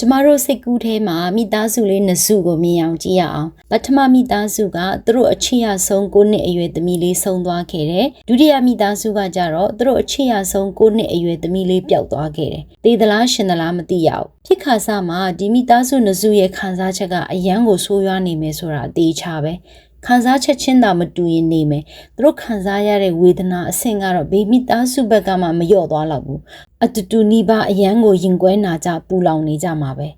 ကျမတို့စိတ်ကူးထဲမှာမိသားစုလေးနှစ်စုကိုမြင်အောင်ကြည့်ရအောင်ပထမမိသားစုကသူတို့အချစ်ရဆုံး9နှစ်အရွယ်သမီးလေးဆုံးသွားခဲ့တယ်ဒုတိယမိသားစုကကြတော့သူတို့အချစ်ရဆုံး9နှစ်အရွယ်သမီးလေးပျောက်သွားခဲ့တယ်သေသလားရှင်သလားမသိရဘူးဖြစ်ခါစားမှာဒီမိသားစုနှစ်စုရဲ့ခံစားချက်ကအယမ်းကိုဆိုးရွားနေမယ်ဆိုတာအသေးချပဲ ခံစားချက်ချင်းသာမတူရင်နေမယ်သူတို့ခံစားရတဲ့ဝေဒနာအဆင့်ကတော့ဘေမိသားစုဘက်ကမှမလျော့သွားတော့ဘူးအတူတူနီးပါးအယမ်းကိုရင်ကွဲနာကြပူလောင်နေကြမှာပဲ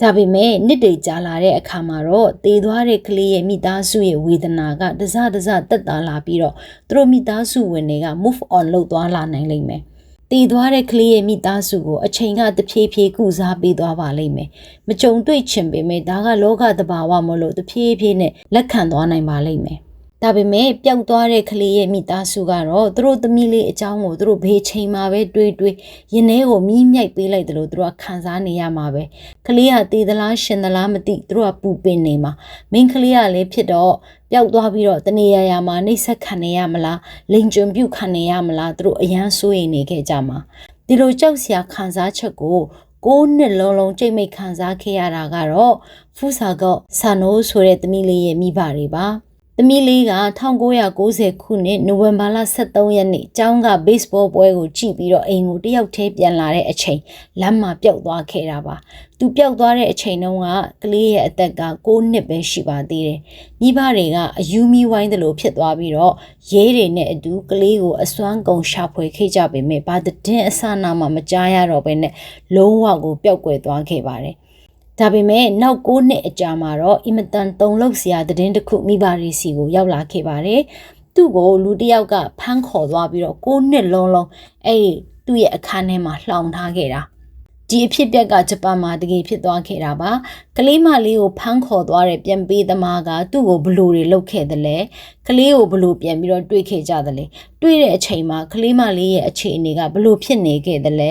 ဒါပေမဲ့နှစ်တွေကြာလာတဲ့အခါမှာတော့တည်သွားတဲ့ကလေးရဲ့မိသားစုရဲ့ဝေဒနာကတစတစတက်တာလာပြီးတော့သူတို့မိသားစုဝင်တွေက move on လုပ်သွားလာနိုင်လိမ့်မယ် တည်သွားတဲ့ကလေးရဲ့မိသားစုကိုအချိန်ကတဖြည်းဖြည်းကုစားပေးသွားပါလိမ့်မယ်။မကြုံတွေ့ချင်ပေမဲ့ဒါကလောကတဘာဝမလို့တဖြည်းဖြည်းနဲ့လက်ခံသွားနိုင်ပါလိမ့်မယ်။ ဒါပေမဲ့ပျောက်သွားတဲ့ကလေးရဲ့မိသားစုကတော့သူတို့သမီးလေးအကြောင်းကိုသူတို့ဘေးချိန်မှာပဲတွေးတွေးရင်ထဲကိုမီးမြိုက်ပေးလိုက်တယ်လို့သူတို့ကခံစားနေရမှာပဲကလေးကတည်သလားရှင်သလားမသိသူတို့ကပူပင်နေမှာမင်းကလေးကလည်းဖြစ်တော့ပျောက်သွားပြီးတော့တနေရရာမှာနှိပ်စက်ခံနေရမလားလိန်ကျွံပြုတ်ခံနေရမလားသူတို့အယမ်းစိုးရိမ်နေခဲ့ကြမှာဒီလိုကြောက်စရာခံစားချက်ကိုကိုးနှစ်လုံးလုံးကြိတ်မိတ်ခံစားခဲ့ရတာကတော့ဖူးစာကော့ဆာနိုးဆိုတဲ့သမီးလေးရဲ့မိဘတွေပါ သမီးလေးက1990ခုနှစ်နိုဝင်ဘာလ23ရက်နေ့ကျောင်းက baseball ပွဲကိုကြည့်ပြီးတော့အိမ်ကိုတယောက်တည်းပြန်လာတဲ့အချိန်လမ်းမှာပျောက်သွားခဲ့တာပါ။သူပျောက်သွားတဲ့အချိန်တုန်းကကလေးရဲ့အသက်က6နှစ်ပဲရှိပါသေးတယ်။မိဘတွေကအယူမီဝိုင်းတယ်လို့ဖြစ်သွားပြီးတော့ရဲတွေနဲ့အတူကလေးကိုအစွမ်းကုန်ရှာဖွေခဲ့ကြပေမဲ့ဘာသတင်းအစနာမှမကြားရတော့ဘဲနဲ့လုံးဝကိုပျောက်ကွယ်သွားခဲ့ပါတယ်။ ဒါပေမဲ့နောက်9နှစ်အကြာမှာတော့အင်မတန်တုံလောက်စရာသတင်းတစ်ခုမိဘတွေစီကိုရောက်လာခဲ့ပါတယ်။သူ့ကိုလူတစ်ယောက်ကဖမ်းခေါ်သွားပြီးတော့9နှစ်လုံးလုံးအဲ့ဒီသူ့ရဲ့အခန်းထဲမှာလှောင်ထားခဲ့တာ ဒီအဖြစ်ပြက်ကဂျပန်မှာတကယ်ဖြစ်သွားခဲ့တာပါကလေးမလေးကိုဖမ်းခေါ်သွားတဲ့ပြန်ပေးသမားကသူ့ကိုဘလို့တွေလုပ်ခဲ့တယ်လဲကလေးကိုဘလို့ပြန်ပြီးတော့တွေးခဲ့ကြတယ်လဲတွေးတဲ့အချိန်မှာကလေးမလေးရဲ့အခြေအနေကဘလို့ဖြစ်နေခဲ့တယ်လဲ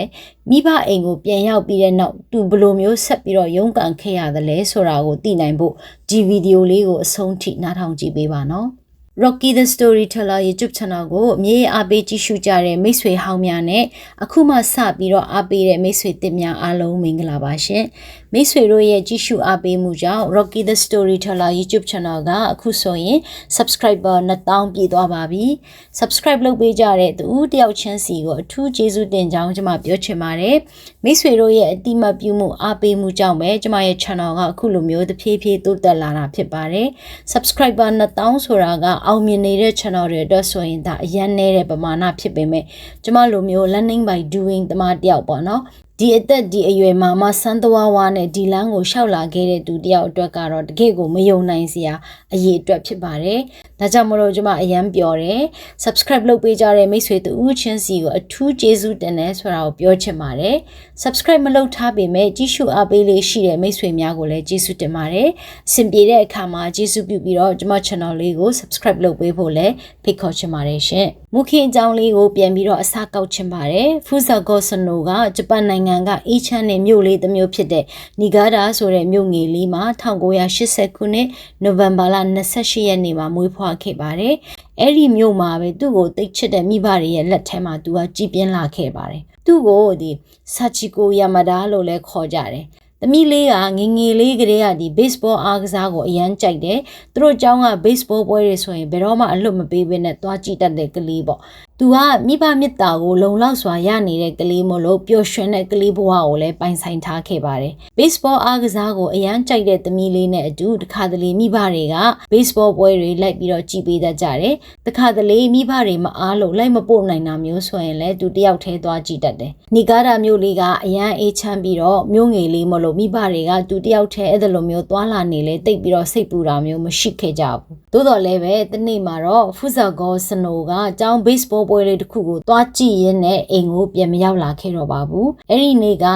မိဘအိမ်ကိုပြန်ရောက်ပြီးတဲ့နောက်သူဘလို့မျိုးဆက်ပြီးတော့ရုန်းကန်ခဲ့ရတယ်လဲဆိုတာကိုသိနိုင်ဖို့ဒီဗီဒီယိုလေးကိုအဆုံးထိနားထောင်ကြည့်ပေးပါနော် Rocky the Storyteller YouTube channel ကိုအမြဲအားပေးကြည့်ရှုကြတဲ့မိတ်ဆွေဟောင်းများနဲ့အခုမှစပြီးတော့အားပေးတဲ့မိတ်ဆွေတစ်များအားလုံးမင်္ဂလာပါရှင်။ မိတ်ဆွေတို့ရဲ့ကြည့်ရှုအားပေးမှုကြောင့် Rocky the Storyteller YouTube channel ကအခုဆိုရင် subscriber 1000ပြည့်သွားပါပြီ။ subscribe လုပ်ပေးကြတဲ့သူတယောက်ချင်းစီကိုအထူးကျေးဇူးတင်ကြောင်းကျွန်မပြောချင်ပါတယ်။မိတ်ဆွေတို့ရဲ့အတိမတ်ပြုမှုအားပေးမှုကြောင့်ပဲကျွန်မရဲ့ channel ကအခုလိုမျိုးတဖြည်းဖြည်းတိုးတက်လာတာဖြစ်ပါတယ်။ subscriber 1000ဆိုတာကအောင်မြင်နေတဲ့ channel တွေအတွက်ဆိုရင်ဒါအရန်နေတဲ့ပမာဏဖြစ်ပေမဲ့ကျမလိုမျိုး learning by doing တမတယောက်ပေါ့နော် ဒီအသက်ဒီအရွယ်မှာမဆန်းသွားဝါနဲ့ဒီလမ်းကိုရှောက်လာခဲ့တဲ့သူတယောက်အတွက်ကတော့တကယ့်ကိုမယုံနိုင်စရာအရေးအတွက်ဖြစ်ပါတယ်။ ဒါကြောင့်မလို့ကျွန်မအရန်ပြောတယ်။ subscribe လုပ်ပေးကြတဲ့မိတ်ဆွေတူဦးချင်းစီကိုအထူးကျေးဇူးတင်တယ်ဆိုတာကိုပြောချင်ပါတယ်။ subscribe မလုပ်ထားပေမဲ့ကြည့်ရှုအားပေးလေးရှိတဲ့မိတ်ဆွေများကိုလည်းကျေးဇူးတင်ပါတယ်။အဆင်ပြေတဲ့အခါမှာကျေးဇူးပြုပြီးတော့ကျွန်မ channel လေးကို subscribe လုပ်ပေးဖို့လည်းဖိတ်ခေါ်ချင်ပါတယ်ရှင်။မူခင်အကြောင်းလေးကိုပြန်ပြီးတော့အစားကောက်ချင်ပါတယ်။ Fusa Gosono ကဂျပန်နိုင်ငံကအေးချမ်းတဲ့မြို့လေးတစ်မြို့ဖြစ်တဲ့နီဂါဒါဆိုတဲ့မြို့ငယ်လေးမှာ1980ခုနှစ်နိုဝင်ဘာလ28ရက်နေ့မှာမွေးဖွားခဲ့ပါတယ်။အဲ့ဒီမြို့မှာပဲသူ့ကိုတိတ်ချစ်တဲ့မိဘတွေရဲ့လက်ထဲမှာသူကကြီးပြင်းလာခဲ့ပါတယ်။သူ့ကိုဒီဆာချီကိုယာမာဒါလို့လည်းခေါ်ကြတယ်။သမီးလေးကငငယ်လေးကလေးကဒီ baseball အားကစားကိုအရန်ကြိုက်တယ်။သူတို့ကျောင်းက baseball ပွဲတွေဆိုရင်ဘယ်တော့မှအလွတ်မပေးဘဲနဲ့သွားကြည့်တတ်တဲ့ကလေးပေါ့။ သူကမိဘမြတ်တာကိုလုံလောက်စွာရနေတဲ့ကလေးမို့လို့ပျော်ရွှင်တဲ့ကလေးဘဝကိုလည်းပိုင်ဆိုင်ထားခဲ့ပါတယ်။ baseball အားကစားကိုအရန်ကြိုက်တဲ့သမီးလေးနဲ့အတူတခါတလေမိဘတွေက baseball ပွဲတွေလိုက်ပြီးတော့ကြည့်ပေးတတ်ကြတယ်။တခါတလေမိဘတွေမအားလို့လိုက်မပို့နိုင်တာမျိုးဆိုရင်လည်းသူတယောက်တည်းသွားကြည့်တတ်တယ်။နီဂါဒါမျိုးလေးကအရန်အေးချမ်းပြီးတော့မျိုးငယ်လေးမလို့မိဘတွေကသူတယောက်တည်းအဲ့ဒါလိုမျိုးသွားလာနေလေတိတ်ပြီးတော့စိတ်ပူတာမျိုးမရှိခဲ့ကြဘူး။သို့တော်လည်းပဲတနေ့မှာတော့ဖူဇာဂေါစနိုကကျောင်း baseball ပွဲလေးတစ်ခုကိုသွားကြည့်ရင်းနဲ့အိမ်ကိုပြန်မရောက်လာခဲ့တော့ပါဘူး။အဲ့ဒီနေ့က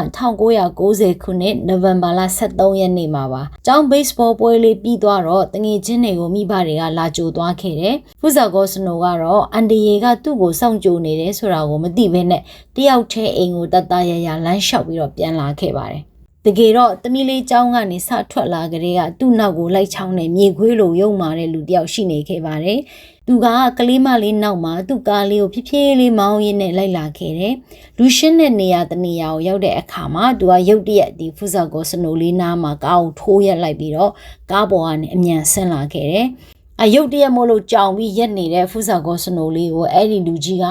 1990ခုနှစ်နိုဝင်ဘာလ23ရက်နေ့မှာပါ။ကျောင်း baseball ပွဲလေးပြီးသွားတော့တငယ်ချင်းတွေကိုမိဘတွေကလာကြိုသွားခဲ့တယ်။ဖူဇာဂေါစနိုကတော့အန်ဒီယေကသူ့ကိုစောင့်ကြိုနေတယ်ဆိုတာကိုမသိဘဲနဲ့တယောက်တည်းအိမ်ကိုတတရရလမ်းလျှောက်ပြီးတော့ပြန်လာခဲ့ပါတယ်။တကယ်တော့တမီလေးเจ้าကနေစထွက်လာကြတဲ့ကသူ့နောက်ကိုလိုက်ချောင်းနဲ့မြေခွေးလိုရုံမာတဲ့လူတယောက်ရှိနေခဲ့ပါတယ် သူကကလေးမလေးနောက်မှာသူ့ကားလေးကိုဖြည်းဖြည်းလေးမောင်းရင်းနဲ့လိုက်လာခဲ့တယ်။လူရှင်းတဲ့နေရာတနေရာကိုရောက်တဲ့အခါမှာသူကရုတ်တရက်ဒီဖူဇာကိုစနိုလေးနားမှာကားကိုထိုးရက်လိုက်ပြီးတော့ကားပေါ်ကနေအမြန်ဆင်းလာခဲ့တယ်။ အယုတ်တရက်မို့လို့ကြောင်ပြီးရက်နေတဲ့ဖူဇာကောစနိုလေးကိုအဲ့ဒီလူကြီးက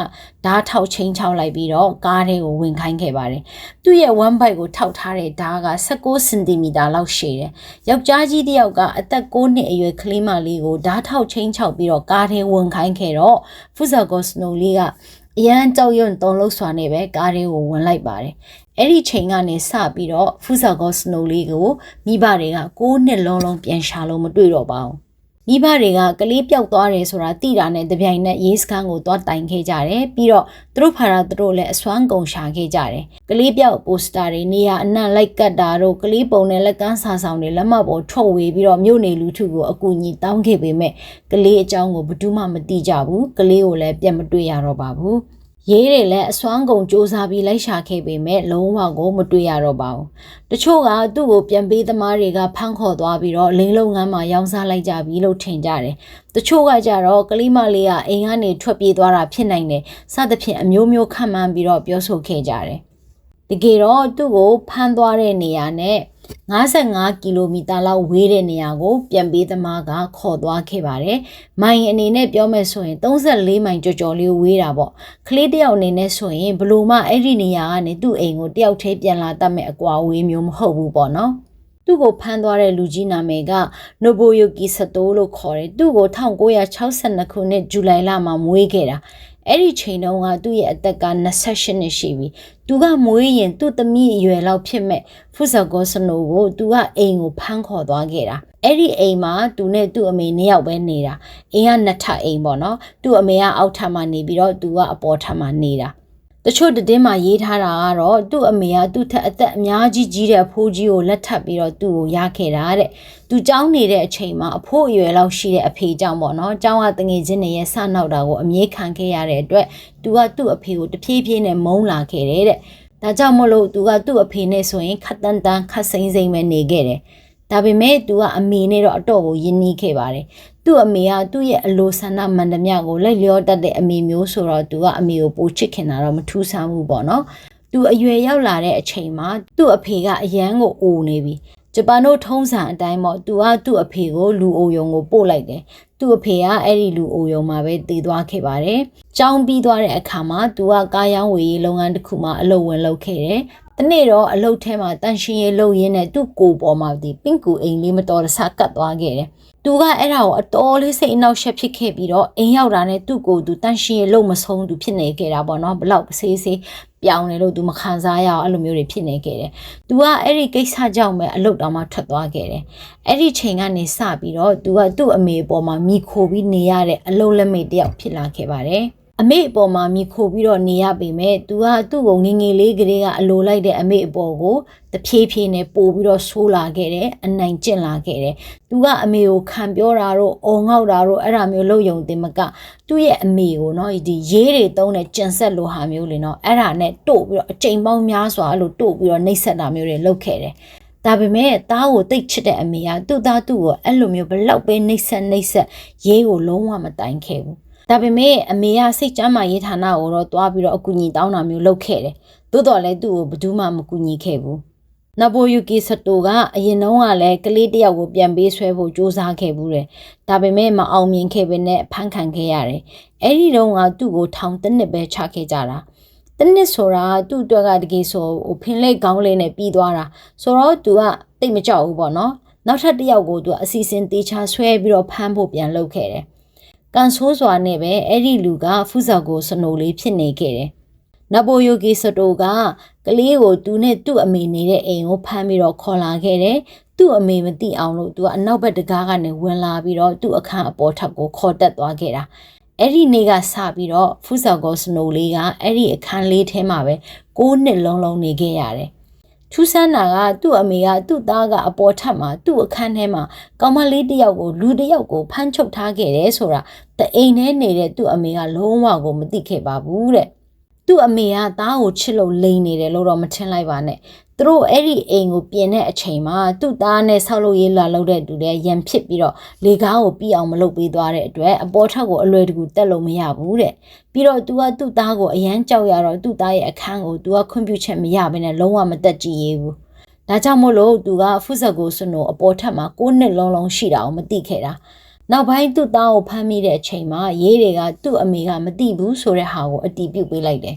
ဓားထောက်ချင်းချောက်လိုက်ပြီးတော့ကားထဲကိုဝင်ခိုင်းခဲ့ပါတယ်။သူ့ရဲ့ one bite ကိုထောက်ထားတဲ့ဓားက16စင်တီမီတာလောက်ရှည်တယ်။ယောက်ျားကြီးတစ်ယောက်ကအသက်6နှစ်အရွယ်ကလေးမလေးကိုဓားထောက်ချင်းချောက်ပြီးတော့ကားထဲဝင်ခိုင်းခဲ့တော့ဖူဇာကောစနိုလေးကအရန်ကြောက်ရွံ့တုံလို့စွာနဲ့ပဲကားလေးကိုဝင်လိုက်ပါတယ်။အဲ့ဒီချိန်ကနေစပြီးတော့ဖူဇာကောစနိုလေးကိုမိဘတွေက6နှစ်လုံးလုံးပြန်ရှာလို့မတွေ့တော့ပါဘူး မိဘတွေကကလေးပျောက်သွားတယ်ဆိုတာသိတာနဲ့တပြိုင်နက်ရေးစခန်းကိုသွားတိုင်ခဲ့ကြတယ်ပြီးတော့သူတို့ဖာရာသူတို့လည်းအစွမ်းကုန်ရှာခဲ့ကြတယ်ကလေးပျောက်ပိုစတာတွေနေရာအနှံ့လိုက်ကတ်တာတို့ကလေးပုံနဲ့လက်ကမ်းစာဆောင်တွေလက်မှတ်ပေါ်ထုတ်ဝေပြီးတော့မြို့နေလူထုကိုအကူအညီတောင်းခဲ့ပေမဲ့ကလေးအကြောင်းကိုဘယ်သူမှမသိကြဘူးကလေးကိုလည်းပြတ်မတွေ့ရတော့ပါဘူး ရေးတွေလည်းအစွမ်းကုန်စူးစမ်းပြီးလိုက်ရှာခဲ့ပေမဲ့လုံးဝကိုမတွေ့ရတော့ပါဘူး။တချို့ကသူ့ကိုပြန်ပေးသမားတွေကဖမ်းခေါ်သွားပြီးတော့လိန်လုံငန်းမှာရောင်းစားလိုက်ကြပြီလို့ထင်ကြတယ်။တချို့ကကြတော့ကလေးမလေးကအိမ်ကနေထွက်ပြေးသွားတာဖြစ်နိုင်တယ်။စသဖြင့်အမျိုးမျိုးခံမှန်းပြီးတော့ပြောဆိုခဲ့ကြတယ်။တကယ်တော့သူ့ကိုဖမ်းသွားတဲ့နေရာနဲ့ 55ကီလိုမီတာလောက်ဝေးတဲ့နေရာကို ပြန်ပေးသမားကခေါ်သွားခဲ့ပါတယ်။မိုင်အနေနဲ့ပြောမယ်ဆိုရင်34မိုင်ကြော်ကြော်လေးဝေးတာပေါ့။ကလေးတယောက်အနေနဲ့ဆိုရင်ဘလို့မှအဲ့ဒီနေရာကနေသူ့အိမ်ကိုတယောက်တည်းပြန်လာတတ်မဲ့အကွာဝေးမျိုးမဟုတ်ဘူးပေါ့နော်။သူ့ကိုဖမ်းသွားတဲ့လူကြီးနာမည်ကနိုဘိုယိုကီစတိုလို့ခေါ်တယ်။သူ့ကို1962ခုနှစ်ဇူလိုင်လမှာမွေးခဲ့တာ အဲ့ဒီချိန်တုန်းကသူ့ရဲ့အသက်က28နှစ်ရှိပြီသူကမွေးရင်သူ့သမီးအရွယ်လောက်ဖြစ်မဲ့ဖုဇကောစနိုကိုသူကအိမ်ကိုဖမ်းခေါ်သွားခဲ့တာအဲ့ဒီအိမ်မှာသူနဲ့သူ့အမေနှစ်ယောက်ပဲနေတာအိမ်ကနှစ်ထပ်အိမ်ပေါ့နော်သူ့အမေကအောက်ထပ်မှာနေပြီးတော့သူကအပေါ်ထပ်မှာနေတာ တချို့တည်င်းမှာရေးထားတာကတော့သူ့အမေကသူ့ထက်အသက်အများကြီးကြီးတဲ့အဖိုးကြီးကိုလက်ထပ်ပြီးတော့သူ့ကိုရခဲ့တာတဲ့သူကြောင်းနေတဲ့အချိန်မှာအဖိုးအရွယ်လောက်ရှိတဲ့အဖေကြောင့်ပေါ့နော်ကျောင်းကတငယ်ချင်းတွေရဲ့ဆနောက်တာကိုအမြဲခံခဲ့ရတဲ့အတွက်သူကသူ့အဖေကိုတဖြည်းဖြည်းနဲ့မုန်းလာခဲ့တယ်တဲ့ဒါကြောင့်မလို့သူကသူ့အဖေနဲ့ဆိုရင်ခတ်တန်တန်ခတ်စိမ့်စိမ့်ပဲနေခဲ့တယ်ဒါပေမဲ့သူကအမေနဲ့တော့အတော့ကိုယဉ်နီးခဲ့ပါတယ် သူ့အမေကသူ့ရဲ့အလိုဆန္ဒမှန်သမျှကိုလိုက်လျောတတ်တဲ့အမေမျိုးဆိုတော့သူကအမေကိုပိုချစ်ခင်တာတော့မထူးဆန်းဘူးပေါ့နော်သူအရွယ်ရောက်လာတဲ့အချိန်မှာသူ့အဖေကအရန်ကိုအိုနေပြီဂျပန်တို့ထုံးစံအတိုင်းပေါ့သူကသူ့အဖေကိုလူအိုယုံကိုပို့လိုက်တယ်သူ့အဖေကအဲ့ဒီလူအိုယုံမှာပဲတည်သွားခဲ့ပါတယ်။ကြောင်းပြီးသွားတဲ့အခါမှာသူကကားရောင်းဝယ်ရေးလုပ်ငန်းတစ်ခုမှာအလုပ်ဝင်လုပ်ခဲ့တယ်။တနေ့တော့အလုပ်ထဲမှာတန်ရှင်ရေးလုပ်ရင်းနဲ့သူ့ကိုယ်ပေါ်မှာဒီပင့်ကူအိမ်လေးမတော်တဆကတ်သွားခဲ့တယ်။ သူကအဲ့ဒါကိုအတော်လေးစိတ်အနှောက်ယှက်ဖြစ်ခဲ့ပြီးတော့အိမ်ရောက်တာနဲ့သူ့ကိုယ်သူတန်ရှင်ရေလုံးမဆုံးသူဖြစ်နေခဲ့တာပေါ့နော်ဘလောက်ဆေးဆေးပြောင်းနေလို့သူမခံစားရအောင်အဲ့လိုမျိုးတွေဖြစ်နေခဲ့တယ်။ तू ကအဲ့ဒီကိစ္စကြောင့်ပဲအလုပ်တော်မှာထွက်သွားခဲ့တယ်။အဲ့ဒီချိန်ကနေစပြီးတော့ तू ကသူ့အမေပေါ်မှာမိခိုပြီးနေရတဲ့အလုပ်လက်မိတ်တယောက်ဖြစ်လာခဲ့ပါတယ်။ အမေအပေါ်မှာမိခိုပြီးတော့နေရပေမဲ့သူကသူ့ကိုငငယ်လေးကလေးကအလိုလိုက်တဲ့အမေအပေါ်ကိုတဖြည်းဖြည်းနဲ့ပို့ပြီးတော့ဆိုးလာခဲ့တယ်အနိုင်ကျင့်လာခဲ့တယ်သူကအမေကိုခံပြောတာတော့အော်ငေါက်တာတော့အဲ့ဒါမျိုးလုပ်ယုံတင်မကသူ့ရဲ့အမေကိုနော်ဒီရေးတွေတုံးတဲ့ကြံဆက်လိုဟာမျိုးလေနော်အဲ့ဒါနဲ့တို့ပြီးတော့အချိန်ပေါင်းများစွာအဲ့လိုတို့ပြီးတော့နှိပ်စက်တာမျိုးတွေလုပ်ခဲ့တယ်ဒါပေမဲ့သားကိုတိတ်ချစ်တဲ့အမေကသူ့သားသူ့ကိုအဲ့လိုမျိုးဘလောက်ပဲနှိပ်စက်နှိပ်စက်ရေးကိုလုံးဝမတိုင်ခဲ့ဘူး ဒါပေမဲ့အမေကစိတ်ကြမ်းမာရေးဌာနကိုတော့တွားပြီးတော့အကူအညီတောင်းတာမျိုးလုပ်ခဲ့တယ်။သို့တော်လည်းသူ့ကိုဘယ်သူမှမကူညီခဲ့ဘူး။နဘိုယူကီစတိုကအရင်တုန်းကလည်းကလေးတယောက်ကိုပြန်ပေးဆွဲဖို့စူးစမ်းခဲ့ဘူးတယ်။ဒါပေမဲ့မအောင်မြင်ခဲ့ပေနဲ့ဖမ်းခံခဲ့ရတယ်။အဲ့ဒီတုန်းကသူ့ကိုထောင်တစ်နှစ်ပဲချခဲ့ကြတာ။တနစ်ဆိုတာသူ့အတွက်ကတကယ်ဆိုဟိုဖင်လိတ်ကောင်းလေးနဲ့ပြီးသွားတာဆိုတော့သူကတိတ်မကြောက်ဘူးပေါ့နော်နောက်ထပ်တစ်ယောက်ကိုသူကအစီအစဉ်တေချာဆွဲပြီးတော့ဖမ်းဖို့ပြန်လုပ်ခဲ့တယ် ကန်ဆိုးစွာနဲ့ပဲအဲ့ဒီလူကဖူးဆောက်ကိုစနိုလေးဖြစ်နေခဲ့တယ်။နဘိုယိုဂီစတိုကကလေးကိုသူနဲ့သူ့အမေနေတဲ့အိမ်ကိုဖမ်းပြီးတော့ခေါ်လာခဲ့တယ်။သူ့အမေမသိအောင်လို့သူကအနောက်ဘက်တကားကနေဝင်လာပြီးတော့သူ့အခန်းအပေါ်ထပ်ကိုခေါ်တက်သွားခဲ့တာ။အဲ့ဒီနေ့ကစပြီးတော့ဖူးဆောက်ကိုစနိုလေးကအဲ့ဒီအခန်းလေးထဲမှာပဲ၉နှစ်လုံးလုံးနေခဲ့ရတယ် ထူးဆန်းတာကသူ့အမေကသူ့သားကအပေါ်ထပ်မှာသူ့အခန်းထဲမှာကောင်မလေးတယောက်ကိုလူတယောက်ကိုဖမ်းချုပ်ထားခဲ့တယ်ဆိုတာတအိမ်ထဲနေတဲ့သူ့အမေကလုံးဝကိုမသိခဲ့ပါဘူးတဲ့ သူ့အမေကသားကိုချစ်လို့လိန်နေတယ်လို့တော့မထင်လိုက်ပါနဲ့သူတို့အဲ့ဒီအိမ်ကိုပြင်တဲ့အချိန်မှာသူ့သားနဲ့ဆောက်လုပ်ရေးလာလုပ်တဲ့သူတွေရန်ဖြစ်ပြီးတော့လေကားကိုပြီးအောင်မလုပ်ပေးသွားတဲ့အတွက်အပေါ်ထက်ကိုအလွယ်တကူတက်လို့မရဘူးတဲ့ပြီးတော့ तू ကသူ့သားကိုအရန်ကြောက်ရတော့သူ့သားရဲ့အခန်းကို तू ကခွင့်ပြုချက်မရဘဲနဲ့လုံးဝမတက်ကြည့်ရဘူးဒါကြောင့်မို့လို့သူကဖုဇက်ကိုစွနိုအပေါ်ထက်မှာ6နှစ်လုံးလုံးရှိတာကိုမသိခဲ့တာ နောက်ပိုင်းသူ့သားကိုဖမ်းမိတဲ့အချိန်မှာရေးတွေကသူ့အမေကမသိဘူးဆိုတဲ့ဟာကိုအတီးပြုတ်ပေးလိုက်တယ်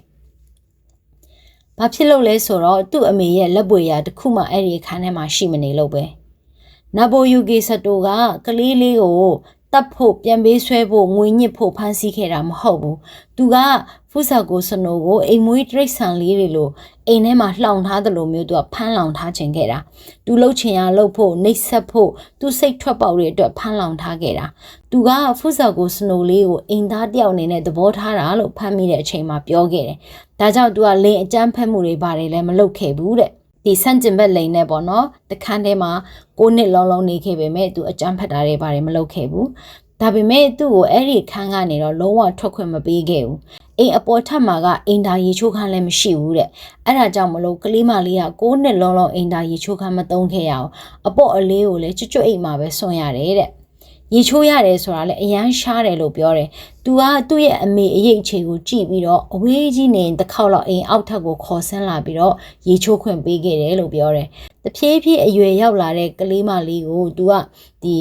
ဘာဖြစ်လို့လဲဆိုတော့သူ့အမေရဲ့လက်ပွေရာတစ်ခုမှအဲ့ဒီအခန်းထဲမှာရှိမနေလို့ပဲနဘိုယူဂီဆတိုကကလေးလေးကိုတပ်ဖို့ပြန်ပေးဆွဲဖို့ငွေညစ်ဖို့ဖမ်းဆီးခဲ့တာမဟုတ်ဘူးသူက ဖုဆာကိုစနိုကိုအိမ်မွေးတရိတ်ဆန်လေးတွေလိုအိမ်ထဲမှာလှောင်ထားသလိုမျိုးသူကဖမ်းလောင်ထားခြင်းခဲ့တာသူလှုပ်ချင်ရလှုပ်ဖို့နှိပ်ဆက်ဖို့သူစိတ်ထွက်ပေါက်တွေအတွက်ဖမ်းလောင်ထားခဲ့တာသူကဖုဆာကိုစနိုလေးကိုအိမ်သားတယောက်အနေနဲ့သဘောထားတာလို့ဖမ်းမိတဲ့အချိန်မှာပြောခဲ့တယ်ဒါကြောင့်သူကလင်းအကြမ်းဖက်မှုတွေပါတယ်လည်းမလုပ်ခဲ့ဘူးတဲ့ဒီဆန့်ကျင်ဘက်လိန်နဲ့ပေါ့နော်တခန်းထဲမှာကိုနှစ်လုံးလုံးနေခဲ့ပေမဲ့သူအကြမ်းဖက်တာတွေပါတယ်မလုပ်ခဲ့ဘူး ဒါပေမဲ့သူ့ကိုအဲ့ဒီခန်းကနေတော့လုံးဝထွက်ခွင့်မပေးခဲ့ဘူးအိမ်အပေါ်ထပ်မှာကအင်တာရေချိုးခန်းလည်းမရှိဘူးတဲ့အဲ့ဒါကြောင့်မလို့ကလေးမလေးက6နှစ်လုံးလုံးအင်တာရေချိုးခန်းမသုံးခဲ့ရအောင်အပေါ့အလေးကိုလည်းကျွတ်ကျွတ်အိမ်မှာပဲဆွံရတယ်တဲ့ရေချိုးရတယ်ဆိုတာလည်းအရန်ရှားတယ်လို့ပြောတယ်။ "तू ကသူ့ရဲ့အမေအရေးအခြေကိုကြည့်ပြီးတော့အဝေးကြီးနေတစ်ခေါက်လောက်အိမ်အောက်ထပ်ကိုခေါ်ဆင်းလာပြီးတော့ရေချိုးခွင့်ပေးခဲ့တယ် လို့ပြောတယ်။တဖြည်းဖြည်းအရွယ်ရောက်လာတဲ့ကလေးမလေးကို तू ကဒီ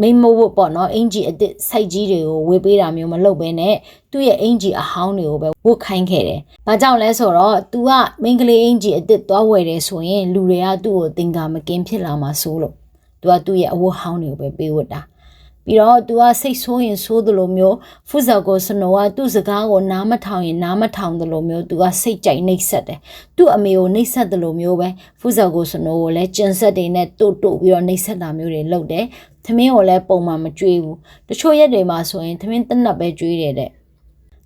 မိမဝတ်ပေါ့နော်အင်ဂျီအစ်စ်စိုက်ကြီးတွေကိုဝေပေးတာမျိုးမလုပ်ဘဲနဲ့သူ့ရဲ့အင်ဂျီအဟောင်းတွေကိုပဲဝတ်ခိုင်းခဲ့တယ်။ဘာကြောင့်လဲဆိုတော့ तू ကမိန်းကလေးအင်ဂျီအစ်စ်သွားဝယ်တယ်ဆိုရင်လူတွေကသူ့ကိုတင်ကာမကင်းဖြစ်လာမှာစိုးလို့ तू ကသူ့ရဲ့အဝတ်ဟောင်းတွေကိုပဲပေးဝတ်တာ။ ပြီးတော့ तू ကစိတ်ဆိုးရင်ဆိုးသလိုမျိုးဖုဇော်ကိုစနိုကသူ့စကားကိုနားမထောင်ရင်နားမထောင်သလိုမျိုး तू ကစိတ်ကြိုက်နှိပ်ဆက်တယ်သူ့အမေကိုနှိပ်ဆက်သလိုမျိုးပဲဖုဇော်ကိုစနိုကိုလည်းကျင်ဆက်တွေနဲ့တို့တို့ပြီးတော့နှိပ်ဆက်တာမျိုးတွေလုပ်တယ်သမင်းကိုလည်းပုံမှန်မကြွေးဘူးတချို့ရက်တွေမှာဆိုရင်သမင်းတနတ်ပဲကြွေးတယ်တဲ့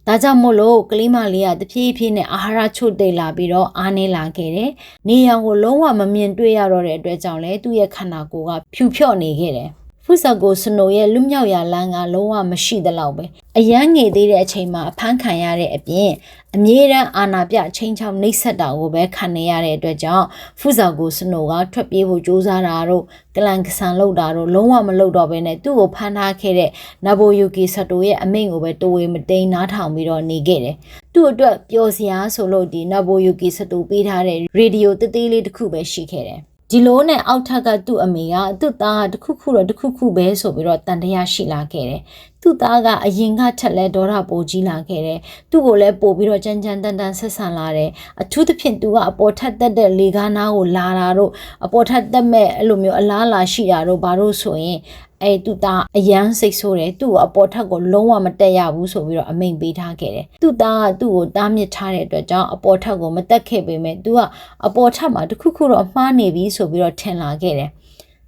ဒါကြောင့်မို့လို့ကလေးမလေးကတဖြည်းဖြည်းနဲ့အာဟာရချို့တိတ်လာပြီးတော့အားနေလာခဲ့တယ်။နေရောင်ကိုလုံးဝမမြင်တွေ့ရတော့တဲ့အတွက်ကြောင့်လည်းသူ့ရဲ့ခန္ဓာကိုယ်ကဖြူဖြော့နေခဲ့တယ်။ ဖုဆာကိုစနိုရဲ့လွတ်မြောက်ရာလမ်းကလုံးဝမရှိသလောက်ပဲအရန်ငယ်သေးတဲ့အချိန်မှာအဖမ်းခံရတဲ့အပြင်အမြဲတမ်းအာနာပြချင်းချောင်းနှိပ်စက်တာကိုပဲခံနေရတဲ့အတွက်ကြောင့်ဖုဆာကိုစနိုကထွက်ပြေးဖို့ကြိုးစားတာတို့ကလန်ကဆန်လုပ်တာတို့လုံးဝမလုပ်တော့ဘဲနဲ့သူ့ကိုဖမ်းထားခဲ့တဲ့နဘိုယူကီဆတိုရဲ့အမိန့်ကိုပဲတိုးဝေမတိန်နားထောင်ပြီးတော့နေခဲ့တယ်သူ့အတွက်ပျော်စရာဆိုလို့ဒီနဘိုယူကီဆတိုပေးထားတဲ့ရေဒီယိုတသေးလေးတစ်ခုပဲရှိခဲ့တယ် ဒီလိုနဲ့အောက်ထက်ကသူ့အမေကသူ့သားကတခုခုတော့တခုခုပဲဆိုပြီးတော့တန်တရားရှိလာခဲ့တယ်။သူ့သားကအရင်ကထက်လဲဒေါရပိုကြီးလာခဲ့တယ်။သူ့ကိုလည်းပို့ပြီးတော့ကြမ်းကြမ်းတန်တန်ဆက်ဆံလာတယ်။အထူးသဖြင့်သူကအပေါ်ထက်တက်တဲ့လေကားနားကိုလာတာတို့အပေါ်ထက်တက်မဲ့အဲ့လိုမျိုးအလားလာရှိတာတို့ဘာလို့ဆိုရင်အဲသူသားအယမ်းစိတ်ဆိုးတယ်သူ့ကိုအပေါ်ထက်ကိုလုံးဝမတက်ရဘူးဆိုပြီးတော့အမိန်ပေးထားခဲ့တယ်သူသားကသူ့ကိုတားမြစ်ထားတဲ့အတွက်ကြောင့်အပေါ်ထက်ကိုမတက်ခဲ့ပေမဲ့သူကအပေါ်ထက်မှာတခုခုတော့မှားနေပြီဆိုပြီးတော့ထင်လာခဲ့တယ်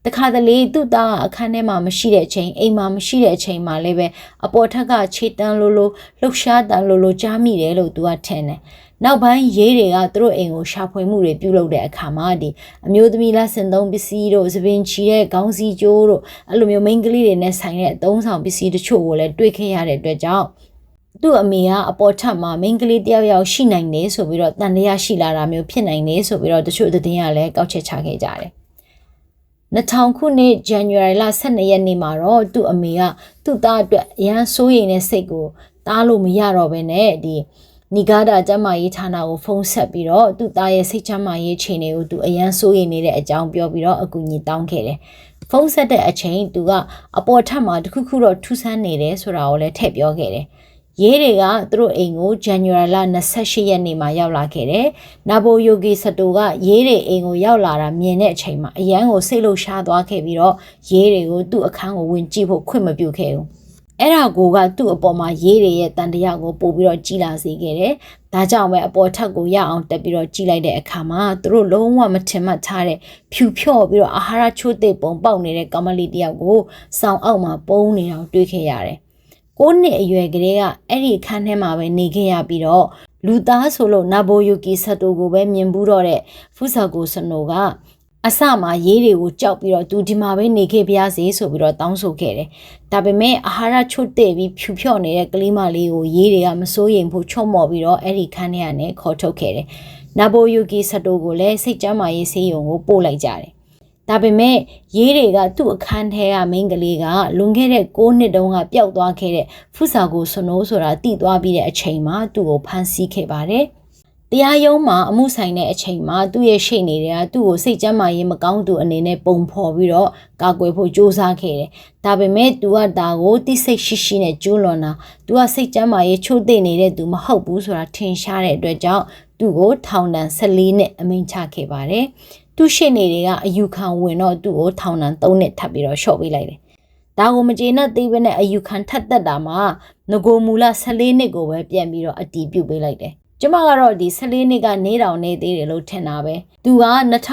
တခါတလေသူ့သားအခန်းထဲမှာမရှိတဲ့အချိန်အိမ်မှာမရှိတဲ့အချိန်မှာလည်းပဲအပေါ်ထက်ကခြေတန်းလိုလိုလှုပ်ရှားတန်းလိုလိုကြားမိတယ်လို့သူကထင်တယ်နောက်ပိုင်းရေးတွေကသူတို့အိမ်ကိုရှာဖွေမှုတွေပြုလုပ်တဲ့အခါမှာဒီအမျိုးသမီးလက်စင်သုံးပစ္စည်းတို့သပင်ချီတဲ့ခေါင်းစည်းကြိုးတို့အဲ့လိုမျိုးမိန်းကလေးတွေနဲ့ဆိုင်တဲ့အသုံးဆောင်ပစ္စည်းတချို့ကိုလည်းတွေ့ခဲ့ရတဲ့အတွက်ကြောင့်သူ့အမေကအပေါ်ထပ်မှာမိန်းကလေးတယောက်ယောက်ရှိနိုင်တယ်ဆိုပြီးတော့တန်တရားရှိလာတာမျိုးဖြစ်နိုင်တယ်ဆိုပြီးတော့တချို့သတင်းကလည်းကောက်ချက်ချခဲ့ကြတယ် 2000ခုနှစ် January လ12ရက်နေ့မှာတော့သူ့အမေကသူ့သားအတွက်အရန်စိုးရိမ်တဲ့စိတ်ကိုတားလို့မရတော့ဘဲနဲ့ဒီနီဂါဒါကျမ်းမာရေးဌာနကိုဖုန်းဆက်ပြီးတော့သူ့သားရဲ့စိတ်ချမ်းသာရေးအခြေအနေကိုသူအရန်စိုးရိမ်နေတဲ့အကြောင်းပြောပြီးတော့အကူအညီတောင်းခဲ့တယ်။ဖုန်းဆက်တဲ့အချိန်သူကအပေါ်ထပ်မှာတခုခုတော့ထူးဆန်းနေတယ်ဆိုတာကိုလည်းထည့်ပြောခဲ့တယ်။ ရေးတွေကသူတို့အိမ်ကိုဇန်နဝါရီလ28ရက်နေ့မှာရောက်လာခဲ့တယ်။နာဘိုယိုဂီစတိုကရေးတွေအိမ်ကိုရောက်လာတာမြင်တဲ့အချိန်မှာအရန်ကိုစိတ်လှုပ်ရှားသွားခဲ့ပြီးတော့ရေးတွေကိုသူ့အခန်းကိုဝင်ကြည့်ဖို့ခွင့်မပြုခဲ့ဘူး။အဲ့ဒါကိုကသူ့အပေါ်မှာရေးရရဲ့တန်တရားကိုပို့ပြီးတော့ကြီးလာစေခဲ့တယ်။ဒါကြောင့်ပဲအပေါ်ထက်ကိုရအောင်တက်ပြီးတော့ကြီးလိုက်တဲ့အခါမှာသူတို့လုံးဝမထင်မှတ်ထားတဲ့ဖြူဖြော့ပြီးတော့အာဟာရချိုးသိပ်ပုံပေါက်နေတဲ့ကမလီတယောက်ကိုစောင်းအောက်မှာပုံနေအောင်တွေးခဲ့ရတယ်။ ကိုးနှစ်အရွယ်ကလေးကအဲ့ဒီအခန်းထဲမှာပဲနေခဲ့ရပြီးတော့လူသားဆိုလို့နာဘိုယိုကီဆတ်တိုကိုပဲမြင်ဘူးတော့တဲ့ဖူဆာကိုစနိုကအစမှာရေးတွေကိုကြောက်ပြီးတော့သူဒီမှာပဲနေခဲ့ပါစေဆိုပြီးတော့တောင်းဆိုခဲ့တယ်။ဒါပေမဲ့အာဟာရချွတ်တဲ့ပြီးဖြူဖြော့နေတဲ့ကလေးမလေးကိုရေးတွေကမစိုးရိမ်ဖို့ချွတ်မော်ပြီးတော့အဲ့ဒီခန်းထဲကနေခေါ်ထုတ်ခဲ့တယ်။နာဘိုယူကီဆတိုကိုလည်းစိတ်ကြမ်းမာရေးဆေးရုံကိုပို့လိုက်ကြတယ်။ ဒါပေမဲ့ရေးတွေကသူ့အခန်းထဲကမိန်းကလေးကလွန်ခဲ့တဲ့6နှစ်တုန်းကပျောက်သွားခဲ့တဲ့ဖုဆာကိုစနိုးဆိုတာတည်သွားပြီးတဲ့အချိန်မှာသူ့ကိုဖမ်းဆီးခဲ့ပါတယ်။တရားရုံးမှာအမှုဆိုင်တဲ့အချိန်မှာသူ့ရဲ့ရှေ့နေတွေကသူ့ကိုစိတ်ကြမ်းမာရေးမကောင်းသူအနေနဲ့ပုံဖော်ပြီးတော့ကာကွယ်ဖို့ကြိုးစားခဲ့တယ်။ဒါပေမဲ့သူကဒါကိုတိစိတ်ရှိရှိနဲ့ကျူးလွန်တာသူကစိတ်ကြမ်းမာရေးချို့သိနေတဲ့သူမဟုတ်ဘူးဆိုတာထင်ရှားတဲ့အတွက်ကြောင့်သူ့ကိုထောင်ဒဏ်14နှစ်အမိန့်ချခဲ့ပါတယ်။ သူ့ရှေ့နေတွေကအယူခံဝင်တော့သူ့ကိုထောင်ဒဏ်3နှစ်ထပ်ပြီးတော့လျှော့ပေးလိုက်တယ်။ဒါကိုမကျေနပ်သေးဘဲနဲ့အယူခံထပ်သက်တာမှာငကိုမူလ14နှစ်ကိုပဲပြန်ပြီးတော့အတီးပြုတ်ပေးလိုက်တယ်ကျမကတော့ဒီ14နှစ်ကနေတောင်နေသေးတယ်လို့ထင်တာပဲသူက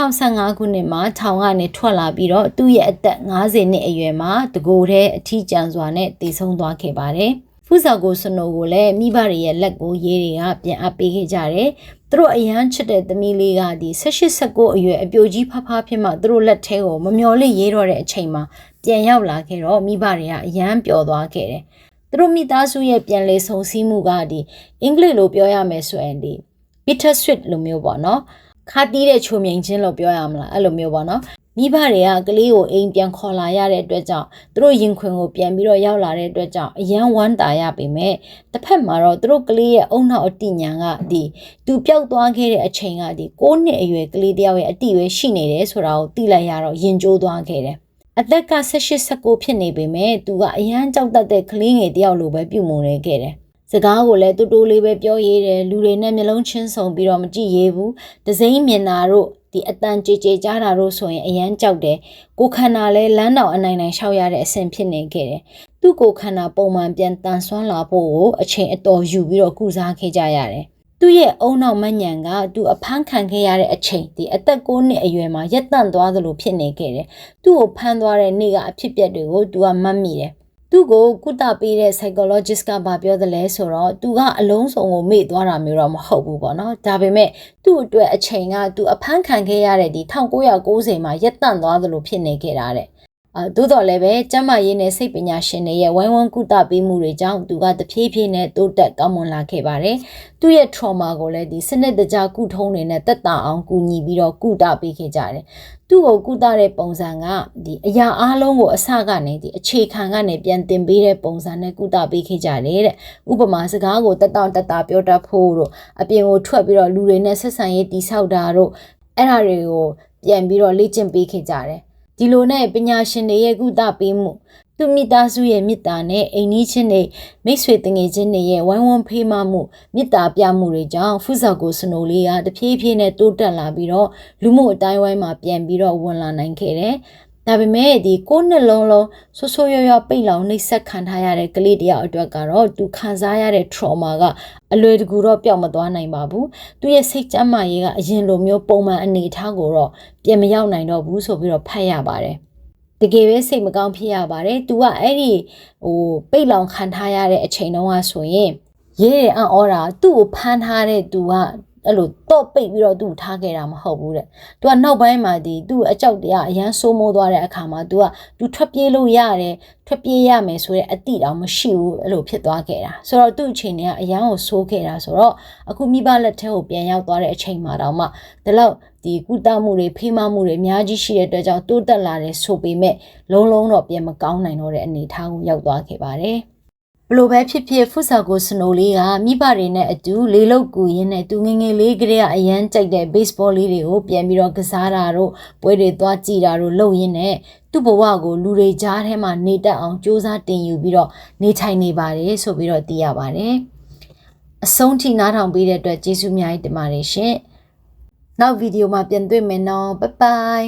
2015ခုနှစ်မှာထောင်ကနေထွက်လာပြီးတော့သူ့ရဲ့အသက်50နှစ်အရွယ်မှာတကိုယ်တည်းအထီးကျန်စွာနဲ့တည်ဆုံးသွားခဲ့ပါတယ် ဖူးစာကိုစနိုကိုလည်းမိဘတွေရဲ့လက်ကိုရေးတွေကပြန်အပ်ပေးခဲ့ကြတယ်သူတို့အရန်ချစ်တဲ့သမီးလေးကဒီ18 19အရွယ်အပြိုကြီးဖဖဖြစ်မှသူတို့လက်ထဲကိုမမျော်လင့်ရေးတော့တဲ့အချိန်မှာပြန်ရောက်လာခဲ့တော့မိဘတွေကအရန်ပျော်သွားခဲ့တယ်သူတို့မိသားစုရဲ့ပြန်လည်ဆုံစည်းမှုကဒီအင်္ဂလိပ်လိုပြောရမယ်ဆိုရင်ဒီ bitter sweet လိုမျိုးပေါ့နော်ခါတီးတဲ့ချုံမြိန်ချင်းလို့ပြောရမလားအဲ့လိုမျိုးပေါ့နော် မိဘတွေကကလေးကိုအိမ်ပြန်ခေါ်လာရတဲ့အတွက်ကြောင့်သူတို့ရင်ခွင်ကိုပြန်ပြီးတော့ရောက်လာတဲ့အတွက်ကြောင့်အယံဝမ်းတာရပေမဲ့တစ်ဖက်မှာတော့သူတို့ကလေးရဲ့အုံနောက်အတိညာကဒီသူပျောက်သွားခဲ့တဲ့အချိန်ကဒီ6နှစ်အရွယ်ကလေးတယောက်ရဲ့အတိပဲရှိနေတယ်ဆိုတာကိုသိလိုက်ရတော့ရင်ကျိုးသွားခဲ့တယ်အသက်က18 19ဖြစ်နေပေမဲ့သူကအရန်ကြောက်တတ်တဲ့ကလေးငယ်တယောက်လိုပဲပြုမှုနေခဲ့တယ်။စကားကိုလည်းတူတူလေးပဲပြောရတဲ့လူတွေနဲ့မျိုးလုံးချင်းဆုံပြီးတော့မကြည့်ရဘူး။ဒစိမ့်မြင်တာတို့ ဒီအတန်ကြေကြေကြားတာတို့ဆိုရင်အရန်ကြောက်တယ်။ကိုခန္ဓာလည်းလမ်းတော်အနိုင်နိုင်ရှောက်ရတဲ့အဆင့်ဖြစ်နေခဲ့တယ်။သူ့ကိုခန္ဓာပုံမှန်ပြန်တန်ဆွမ်းလာဖို့ကိုအချိန်အတော်ယူပြီးတော့ကုစားခဲ့ကြရတယ်။သူ့ရဲ့အုံနောက်မညံကသူအဖမ်းခံခဲ့ရတဲ့အချိန်ဒီအသက်9နှစ်အရွယ်မှာရက်တန့်သွားသလိုဖြစ်နေခဲ့တယ်။သူ့ကိုဖမ်းသွားတဲ့နေ့ကအဖြစ်အပျက်တွေကိုသူကမှတ်မိတယ်။ သူ့ကိုကုသပေးတဲ့ psychologist ကဗာပြောတယ်လဲဆိုတော့သူကအလုံးစုံကိုမေ့သွားတာမျိုးတော့မဟုတ်ဘူးပေါ့နော်ဒါပေမဲ့သူ့အတွက်အချိန်ကသူအဖမ်းခံခဲ့ရတဲ့ဒီ1990မှာရက်တန့်သွားသလိုဖြစ်နေခဲ့တာတဲ့အဲ သို့တော်လည်းပဲကျမရေးနဲ့စိတ်ပညာရှင်တွေရဲ့ဝိုင်းဝန်းကုသပေးမှုတွေကြောင့်သူကတဖြည်းဖြည်းနဲ့တိုးတက်ကောင်းမွန်လာခဲ့ပါတယ်။သူ့ရဲ့ trauma ကိုလည်းဒီစနစ်တကျကုထုံးတွေနဲ့တက်တာအောင်ကူညီပြီးတော့ကုသပေးခဲ့ကြတယ်။သူ့ကိုကုသတဲ့ပုံစံကဒီအရာအလုံးကိုအစကနေဒီအခြေခံကနေပြန်တင်ပေးတဲ့ပုံစံနဲ့ကုသပေးခဲ့ကြတယ်တဲ့။ဥပမာစကားကိုတက်တောင့်တက်တာပြောတတ်ဖို့တို့အပြင်ကိုထွက်ပြီးတော့လူတွေနဲ့ဆက်ဆံရေးတိဆောက်တာတို့အဲ့ဒါတွေကိုပြန်ပြီးတော့လေ့ကျင့်ပေးခဲ့ကြတယ် ဒီလိုနဲ့ပညာရှင်တွေရဲ့ကုသပေးမှုသူမိသားစုရဲ့မေတ္တာနဲ့အိမ်နီးချင်းတွေမိတ်ဆွေတငယ်ချင်းတွေရဲ့ဝိုင်းဝန်းဖေးမမှုမေတ္တာပြမှုတွေကြောင့်ဖုဇော်ကိုစနိုလေးကတဖြည်းဖြည်းနဲ့တိုးတက်လာပြီးတော့လူမှုအတိုင်းဝိုင်းမှာပြန်ပြီးတော့ဝင်လာနိုင်ခဲ့တယ် ဒါပေမဲ့ဒီကိုနှစ်လုံးလုံးဆိုးဆိုးရွားရွားပိတ်လောင်နှိပ်စက်ခံထားရတဲ့ကလေးတယောက်အတွက်ကတော့သူခံစားရတဲ့ trauma ကအလွယ်တကူတော့ပျောက်မသွားနိုင်ပါဘူးသူရဲ့စိတ်ကြမ်းမာရေးကအရင်လိုမျိုးပုံမှန်အနေအထားကိုတော့ပြန်မရောက်နိုင်တော့ဘူးဆိုပြီးတော့ဖတ်ရပါတယ်တကယ်ပဲစိတ်မကောင်းဖြစ်ရပါတယ်။ तू ကအဲ့ဒီဟိုပိတ်လောင်ခံထားရတဲ့အချိန်တုန်းကဆိုရင်ရေးရအံ့ဩတာသူ့ကိုဖမ်းထားတဲ့ तू က အဲ့လိုတော့ပိတ်ပြီးတော့သူ့ထားခဲ့တာမဟုတ်ဘူးတဲ့။ तू ကနောက်ပိုင်းမှာဒီသူ့အကြောက်တရားအရန်ဆိုးမိုးသွားတဲ့အခါမှာ तू က तू ထွက်ပြေးလို့ရတယ်ထွက်ပြေးရမယ်ဆိုတဲ့အတိတောင်မရှိဘူးအဲ့လိုဖြစ်သွားခဲ့တာ။ဆိုတော့သူ့အချိန်တွေကအရန်ကိုဆိုးခဲ့တာဆိုတော့အခုမိဘလက်ထဲကိုပြန်ရောက်သွားတဲ့အချိန်မှာတောင်မှဒီလောက်ဒီကုသမှုတွေဖေးမမှုတွေအများကြီးရှိတဲ့အတွက်ကြောင့်တိုးတက်လာတဲ့ဆိုပေမဲ့လုံးလုံးတော့ပြန်မကောင်းနိုင်တော့တဲ့အနေအထားကိုရောက်သွားခဲ့ပါတယ်။ ဘလို့ပဲဖြစ်ဖြစ်ဖုဆာကိုစနိုလေးကမိဘတွေနဲ့အတူလေးလုတ်ကူရင်းနဲ့သူငငယ်လေးကလေးကအရန်ကြိုက်တဲ့ baseball လေးတွေကိုပြန်ပြီးတော့ကစားတာတို့ပွဲတွေသွားကြည့်တာတို့လုပ်ရင်းနဲ့သူ့ဘဝကိုလူတွေကြားထဲမှာနေတတ်အောင်စူးစမ်းတင်ယူပြီးတော့နေထိုင်နေပါတယ်ဆိုပြီးတော့သိရပါတယ်အဆုံးထိနားထောင်ပေးတဲ့အတွက်ကျေးဇူးအများကြီးတင်ပါတယ်ရှင်နောက်ဗီဒီယိုမှာပြန်တွေ့မယ်နော်ဘိုင်ဘိုင်